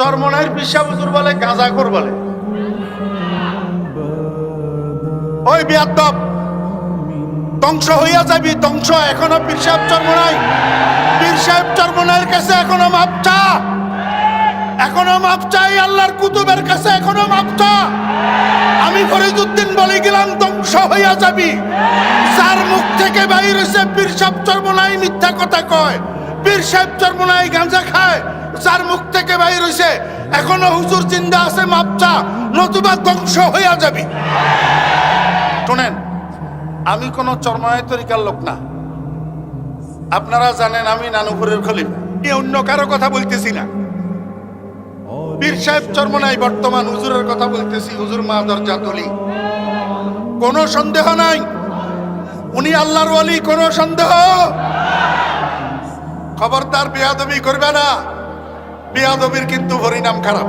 চরমনের পিসা বুজুর বলে, গাঁজাখোর বলে। ওই বিয়াদ্দব, ধ্বংস হইয়া যাবি, ধ্বংস। এখনও পীর সাহেব চরমনাই। পীর সাহেব চরমনাইয়ের কাছে এখনও মাপ চা। এখনও মাপ চাই আল্লাহর কুতুবের কাছে এখনও মাপ চা। আমি ফরিদুদ্দিন বলে গেলাম, ধ্বংস হইয়া যাবি। যার মুখ থেকে বাইর হইছে পীর সাহেব চরমনাই মিথ্যা কথা কয়। পীর সাহেব চরমনাই গাঁজা খায় যার মুখ থেকে বাইর হইছে এখনও হুজুর জিন্দা আছে মাপ চা নতুবা ধ্বংস হইয়া যাবি। শোনেন, আমি কোনো চরমায় তরিকার লোক না। আপনারা জানেন আমি নানুপুরের খলিফ। এ অন্য কারও কথা বলতেছি না। পীর সাহেব চরমনাই বর্তমান হুজুরের কথা বলতেছি, হুজুর মাদার জাতলি কোনো সন্দেহ নাই? উনি আল্লাহর ওয়ালি কোনো সন্দেহ? খবরদার বেয়াদবি করবে না। বেয়াদবির কিন্তু হরিনাম খারাপ।